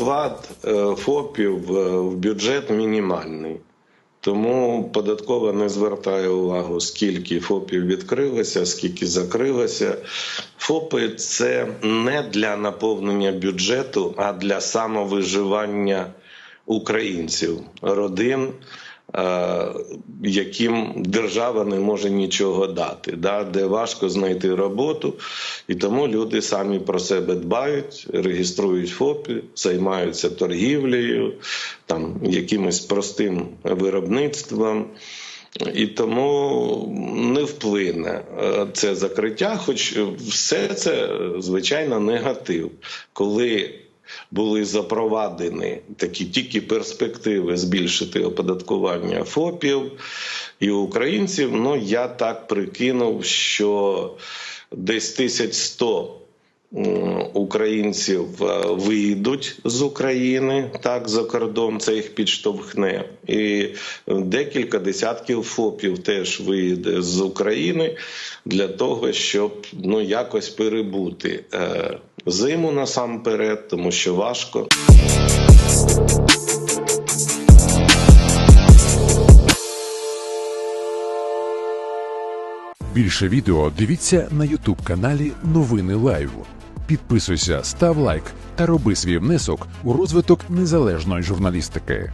вклад е, ФОПів е, в бюджет мінімальний. Тому податкова не звертає увагу, скільки ФОПів відкрилося, скільки закрилося. ФОПи це не для наповнення бюджету, а для самовиживання українців, родин, яким держава не може нічого дати, да, де важко знайти роботу, і тому люди самі про себе дбають, реєструють ФОПи, займаються торгівлею, там якимось простим виробництвом. І тому не вплине е, це закриття, хоч все це е, звичайно негатив, коли були запровадені такі тільки перспективи збільшити оподаткування ФОПів і українців. Ну я так прикинув, що десь 1100 українців е, виїдуть з України так за кордон, це їх підштовхне, і декілька десятків ФОПів теж виїде з України для того, щоб ну якось перебути е, зиму насамперед, тому що важко. Більше відео дивіться на Ютуб каналі Новини Лайв. Підписуйся, став лайк та роби свій внесок у розвиток незалежної журналістики.